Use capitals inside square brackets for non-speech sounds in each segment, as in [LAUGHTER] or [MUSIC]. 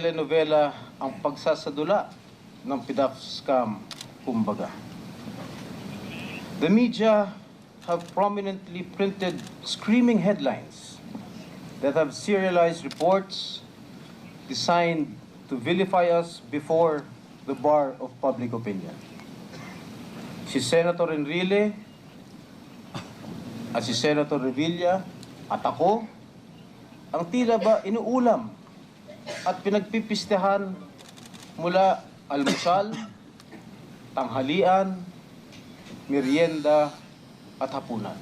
telenovela ang pagsasadula ng PIDAF scam, kumbaga. The media have prominently printed screaming headlines that have serialized reports designed to vilify us before the bar of public opinion. Si Senator Enrile at si Senator Revilla at ako ang tila ba inuulam at pinagpipistehan mula almusal, [COUGHS] tanghalian, merienda at hapunan.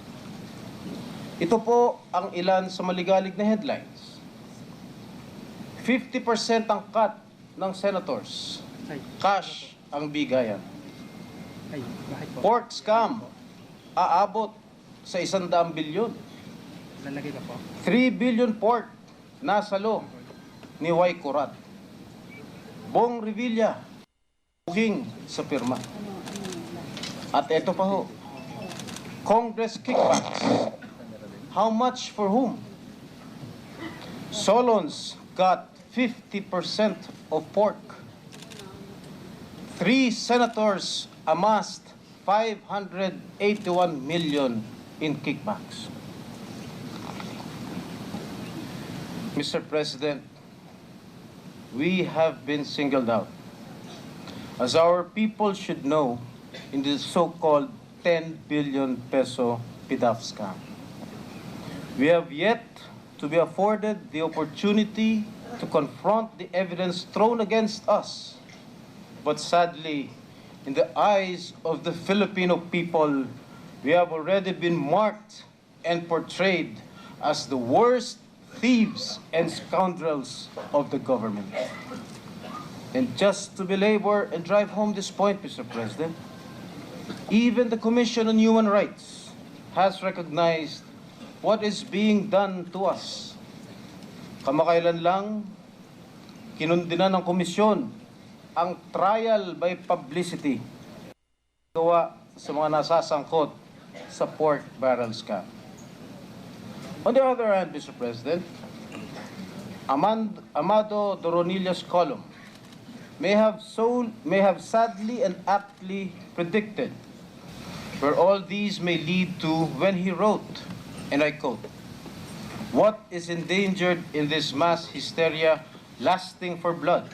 Ito po ang ilan sa maligalig na headlines. 50% ang cut ng senators. Cash ang bigayan. Pork scam aabot sa isang daang bilyon. Lalagay ka po. 3 billion pork nasalo ni Y. Kurat. Bong Revilla, booking sa pirma. At eto pa ho, Congress kickbacks. How much for whom? Solons got 50% of pork. Three senators amassed 581 million in kickbacks. Mr. President, we have been singled out. As our people should know, in the so-called 10 billion peso PIDAF scam. We have yet to be afforded the opportunity to confront the evidence thrown against us. But sadly, in the eyes of the Filipino people, we have already been marked and portrayed as the worst thieves and scoundrels of the government. And just to belabor and drive home this point, Mr. President, even the Commission on Human Rights has recognized what is being done to us. Kamakailan lang, kinundina ng komisyon ang trial by publicity gawa sa mga nasasangkot sa pork barrel scam. On the other hand, Mr. President, Amand- Amado Doronillas column may have may have sadly and aptly predicted where all these may lead to when he wrote, and I quote, What is endangered in this mass hysteria lasting for blood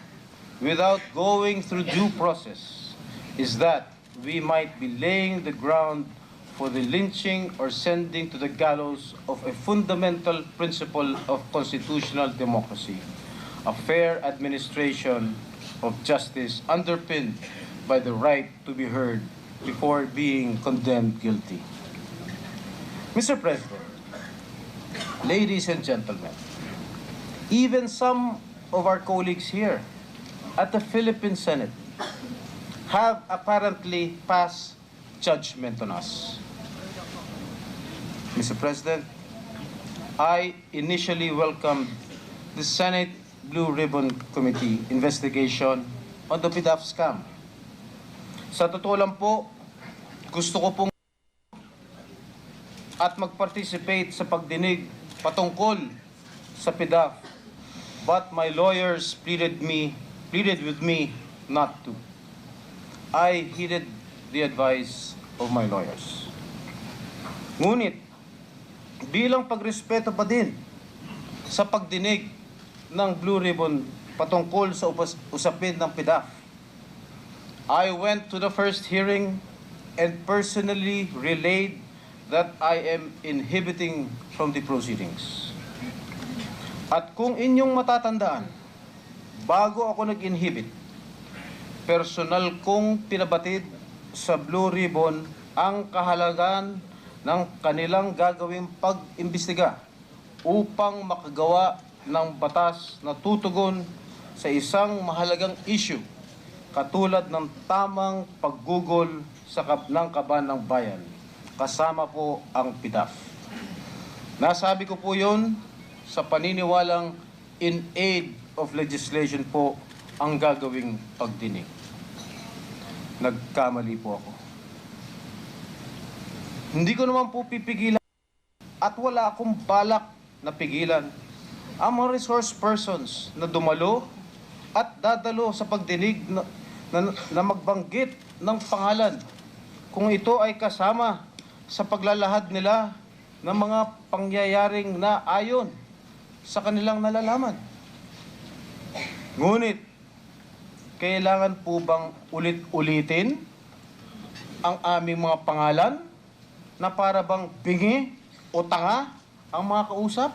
without going through due process is that we might be laying the ground for the lynching or sending to the gallows of a fundamental principle of constitutional democracy, a fair administration of justice underpinned by the right to be heard before being condemned guilty. Mr. President, ladies and gentlemen, even some of our colleagues here at the Philippine Senate have apparently passed judgment on us. Mr. President, I initially welcomed the Senate Blue Ribbon Committee investigation on the PIDAF scam. Sa totoo lang po, gusto ko pong at mag-participate sa pagdinig patungkol sa PIDAF. But my lawyers pleaded me, pleaded with me not to. I heeded the advice of my lawyers. Ngunit, bilang pagrespeto pa din sa pagdinig ng Blue Ribbon patungkol sa usapin ng PIDAF, I went to the first hearing and personally relayed that I am inhibiting from the proceedings. At kung inyong matatandaan, bago ako nag-inhibit, personal kong pinabatid sa Blue Ribbon ang kahalagan ng kanilang gagawing pag-imbestiga upang makagawa ng batas na tutugon sa isang mahalagang issue katulad ng tamang paggugol sa kab ng kaban ng bayan kasama po ang PIDAF. Nasabi ko po yun sa paniniwalang in aid of legislation po ang gagawing pagdinig. Nagkamali po ako. Hindi ko naman po pipigilan at wala akong balak na pigilan. Ang mga resource persons na dumalo at dadalo sa pagdinig na, na, na magbanggit ng pangalan. Kung ito ay kasama sa paglalahad nila ng mga pangyayaring na ayon sa kanilang nalalaman. Ngunit, kailangan po bang ulit-ulitin ang aming mga pangalan na para bang bingi o tanga ang mga kausap?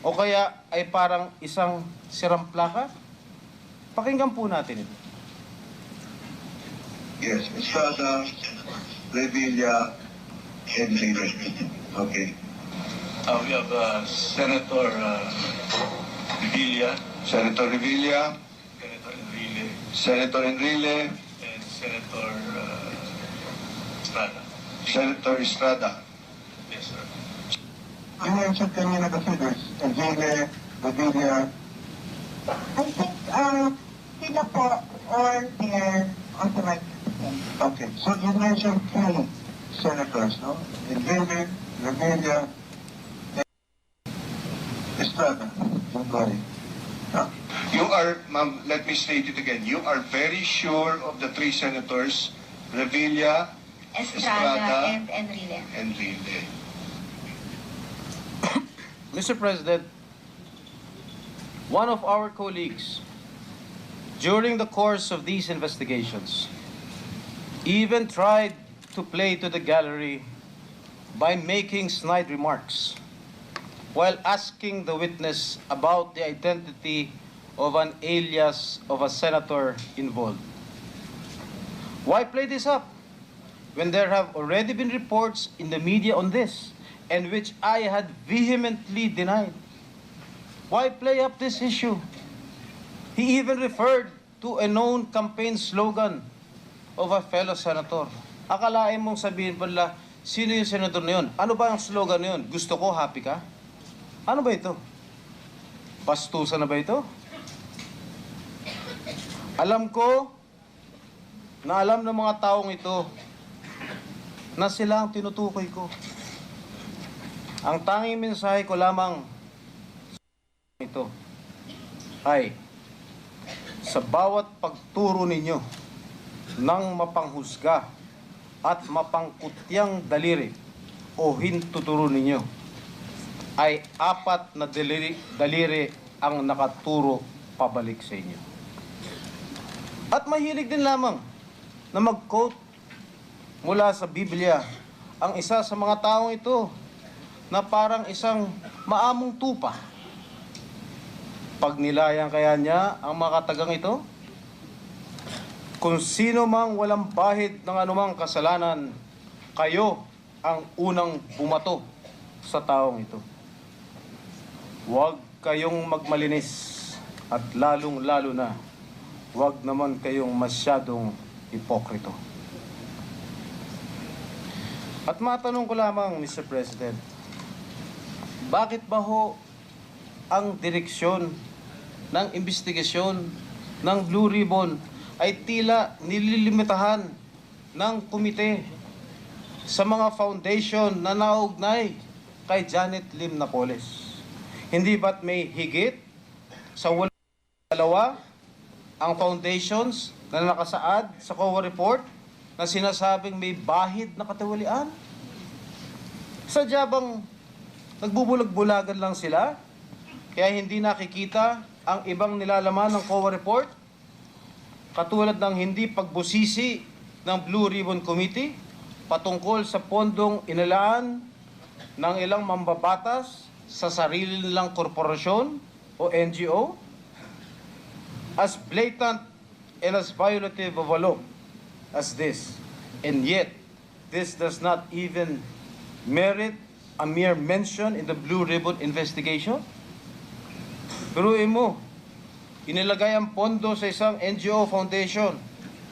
O kaya ay parang isang siramplaka? Pakinggan po natin ito. Yes, Estrada, Revilla, and Leader. Okay. Uh, we have uh, Senator uh, Villa, Senator Revilla, Senator Enrile, Senator Enrile, and Senator uh, Estrada. Senator Estrada. Yes, sir. You mentioned kanina kasi there's Enrile, Revilla, I think, uh, sila po or their authorized. Okay, so you mentioned three senators, no? Enrile, Revilla, and Estrada. Somebody. Huh? You are, ma'am, let me state it again. You are very sure of the three senators, Revilla Estrada. Estrada and Enrile. and Rile. Mr. President, one of our colleagues, during the course of these investigations, even tried to play to the gallery by making snide remarks while asking the witness about the identity of an alias of a senator involved. Why play this up when there have already been reports in the media on this and which I had vehemently denied? Why play up this issue? He even referred to a known campaign slogan of a fellow senator. Akalain mong sabihin pala, sino yung senator na yun? Ano ba ang slogan na yun? Gusto ko, happy ka? Ano ba ito? Bastusan na ba ito? Alam ko na alam ng mga taong ito na sila ang tinutukoy ko. Ang tanging mensahe ko lamang ito ay sa bawat pagturo ninyo ng mapanghusga at mapangkutyang daliri o hintuturo ninyo ay apat na daliri, daliri ang nakaturo pabalik sa inyo. At mahilig din lamang na mag-quote mula sa Biblia ang isa sa mga taong ito na parang isang maamong tupa. Pag nilayan kaya niya ang mga katagang ito, kung sino mang walang bahid ng anumang kasalanan, kayo ang unang bumato sa taong ito. Huwag kayong magmalinis at lalong-lalo na huwag naman kayong masyadong hipokrito. At matanong ko lamang, Mr. President, bakit ba ho ang direksyon ng investigasyon ng Blue Ribbon ay tila nililimitahan ng komite sa mga foundation na naugnay kay Janet Lim Napoles? Hindi ba't may higit sa wal- dalawa ang foundations na nakasaad sa COA report na sinasabing may bahid na katiwalian? Sadya bang nagbubulag-bulagan lang sila? Kaya hindi nakikita ang ibang nilalaman ng COA report? Katulad ng hindi pagbusisi ng Blue Ribbon Committee patungkol sa pondong inalaan ng ilang mambabatas sa sarili nilang korporasyon o NGO? As blatant and as violative of a law as this. And yet, this does not even merit a mere mention in the Blue Ribbon investigation? Peruin mo, inilagay ang pondo sa isang NGO foundation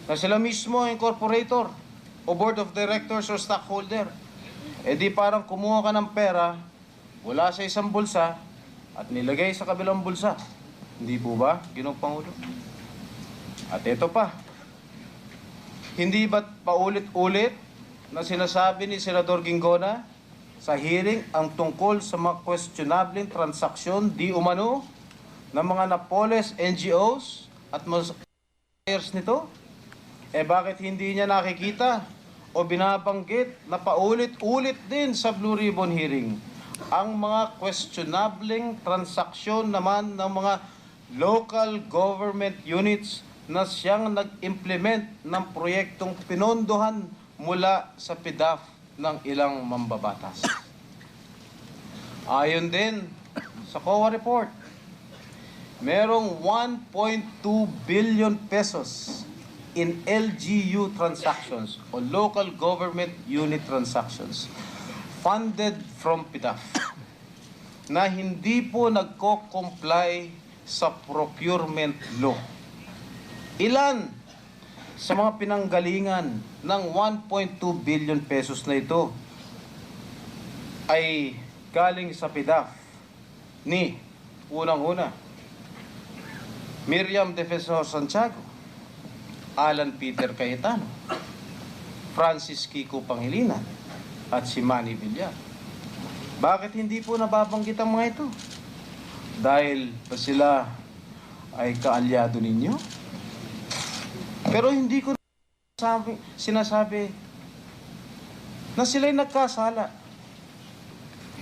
na sila mismo ang incorporator o board of directors or stockholder. E di parang kumuha ka ng pera wala sa isang bulsa at nilagay sa kabilang bulsa. Hindi po ba, Ginoong Pangulo? At ito pa, hindi ba't paulit-ulit na sinasabi ni Senador Gingona sa hearing ang tungkol sa mga questionable transaksyon di umano ng mga Napoles NGOs at suppliers nito? Eh bakit hindi niya nakikita o binabanggit na paulit-ulit din sa Blue Ribbon hearing ang mga questionableng transaksyon naman ng mga local government units na siyang nag-implement ng proyektong pinondohan mula sa PIDAF ng ilang mambabatas. Ayon din sa COA report, merong 1.2 billion pesos in LGU transactions o local government unit transactions funded from PIDAF na hindi po nagko-comply sa procurement law. Ilan sa mga pinanggalingan ng 1.2 billion pesos na ito ay galing sa PIDAF ni unang-una Miriam Defensor Santiago, Alan Peter Cayetano, Francis Kiko Pangilinan, at si Manny Villar. Bakit hindi po nababanggit ang mga ito? Dahil ba sila ay kaalyado ninyo? Pero hindi ko sabi, sinasabi na sila'y nagkasala.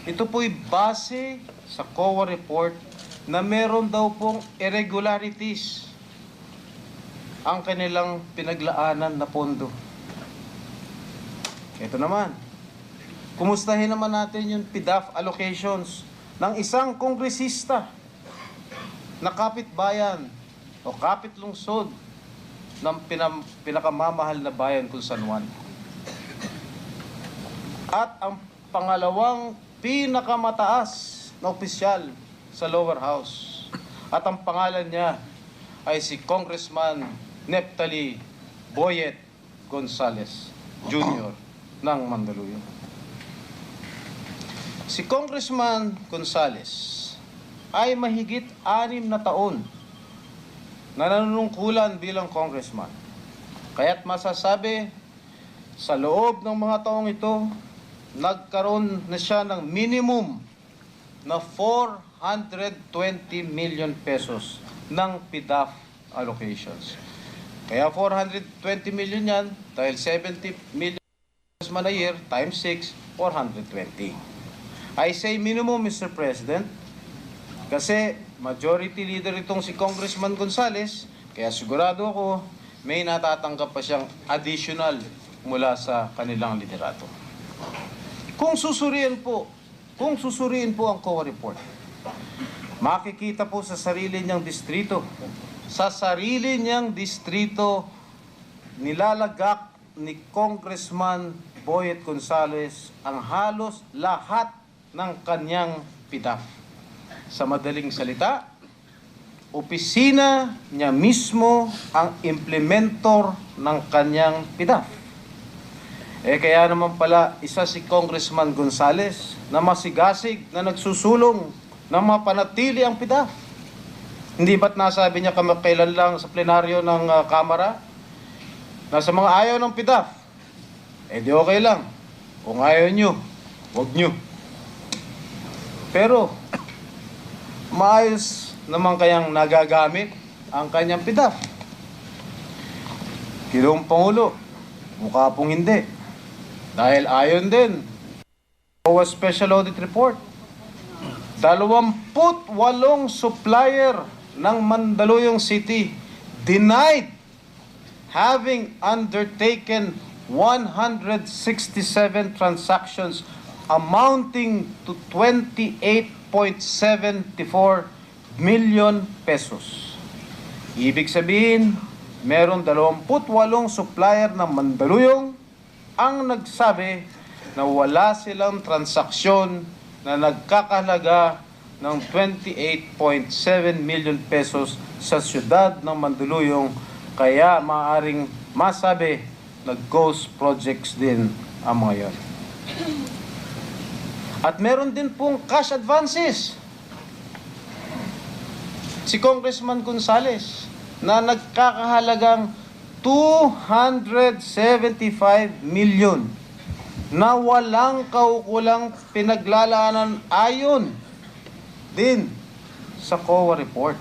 Ito po'y base sa COA report na meron daw pong irregularities ang kanilang pinaglaanan na pondo. Ito naman. Kumustahin naman natin yung PIDAF allocations ng isang kongresista na kapitbayan o kapit lungsod ng pinam, pinakamamahal na bayan kung San Juan. At ang pangalawang pinakamataas na opisyal sa lower house. At ang pangalan niya ay si Congressman Neptali Boyet Gonzales Jr. ng Mandaluyong. Si Congressman Gonzales ay mahigit anim na taon na nanunungkulan bilang congressman. Kaya't masasabi, sa loob ng mga taong ito, nagkaroon na siya ng minimum na 420 million pesos ng PIDAF allocations. Kaya 420 million yan, dahil 70 million man a year, times 6, 420. I say minimum, Mr. President, kasi majority leader itong si Congressman Gonzales, kaya sigurado ako may natatanggap pa siyang additional mula sa kanilang liderato. Kung susuriin po, kung susuriin po ang COA report, makikita po sa sarili niyang distrito, sa sarili niyang distrito, nilalagak ni Congressman Boyet Gonzales ang halos lahat ng kanyang PIDAF. Sa madaling salita, opisina niya mismo ang implementor ng kanyang PIDAF. Eh kaya naman pala isa si Congressman Gonzales na masigasig na nagsusulong na mapanatili ang PIDAF. Hindi ba't nasabi niya kamakailan lang sa plenaryo ng ah, Kamara na sa mga ayaw ng PIDAF, eh di okay lang. Kung ayaw nyo, wag nyo. Pero, maayos naman kayang nagagamit ang kanyang PIDAF. Kilong Pangulo, mukha pong hindi. Dahil ayon din, OWA Special Audit Report, 28 supplier ng Mandaluyong City denied having undertaken 167 transactions amounting to 28.74 million pesos. Ibig sabihin, meron 28 supplier ng Mandaluyong ang nagsabi na wala silang transaksyon na nagkakahalaga ng 28.7 million pesos sa siyudad ng Mandaluyong kaya maaring masabi na ghost projects din ang mga yon. At meron din pong cash advances. Si Congressman Gonzales na nagkakahalagang 275 million na walang kaukulang pinaglalaanan ayon din sa COA report.